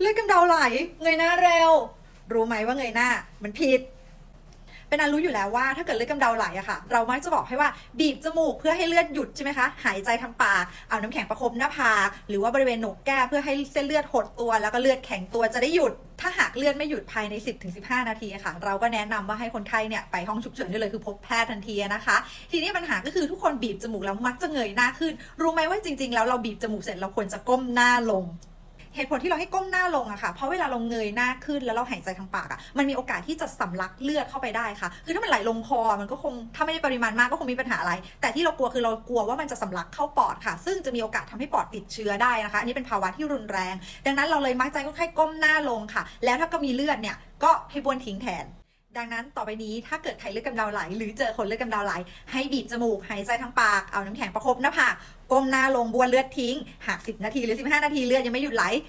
เลือดกำเดาไหล เงยหน้าเร็ว รู้ไหมว่าเงยหน้า มันผิด เป็นอันรู้อยู่แล้วว่าถ้าเกิดเลือดกำเดาไหลอะค่ะ เรามักจะบอกให้ว่าบีบจมูกเพื่อให้เลือดหยุดใช่ไหมคะ หายใจทางปาก เอาน้ำแข็งประคบหน้าผากหรือว่าบริเวณโหนกแก้มเพื่อให้เส้นเลือดหดตัว แล้วก็เลือดแข็งตัวจะได้หยุด ถ้าหากเลือดไม่หยุดภายใน 10-15 นาทีะค่ะ เราก็แนะนำว่าให้คนไข้เนี่ยไปห้องฉุกเฉินได้เลยคือพบแพทย์ทันทีนะคะ ทีนี้ปัญหาก็คือทุกคนบีบจมูกแล้วมักจะเงยหน้าขึ้น รู้ไหมว่าจริง ๆ แล้วเราบีบจมูกเสร็จเราควรจะก้มหน้าลง เหตุผลที่เราให้ก้มหน้าลงอะค่ะ เพราะเวลาเราเงยหน้าขึ้นแล้วเราหายใจทางปากอะมันมีโอกาสที่จะสำลักเลือดเข้าไปได้ค่ะ คือถ้ามันไหลลงคอมันก็คงถ้าไม่ได้ปริมาณมากก็คงมีปัญหาอะไร แต่ที่เรากลัวคือเรากลัวว่ามันจะสำลักเข้าปอดค่ะ ซึ่งจะมีโอกาสทำให้ปอดติดเชื้อได้นะคะ อันนี้เป็นภาวะที่รุนแรง ดังนั้นเราเลยมักจะค่อยๆก้มหน้าลงค่ะ แล้วถ้าก็มีเลือดเนี่ยก็ให้บ้วนทิ้งแทน ดังนั้นต่อไปนี้ถ้าเกิดใครเลือดกำเดาไหล หรือเจอคนเลือดกำเดาไหล ให้บีบจมูก หายใจทางปาก เอาน้ำแข็งประคบหน้าผากก้มหน้าลงบ้วนเลือดทิ้ง หาก 10 นาทีหรือ 15 นาทีเลือดยังไม่หยุดไหล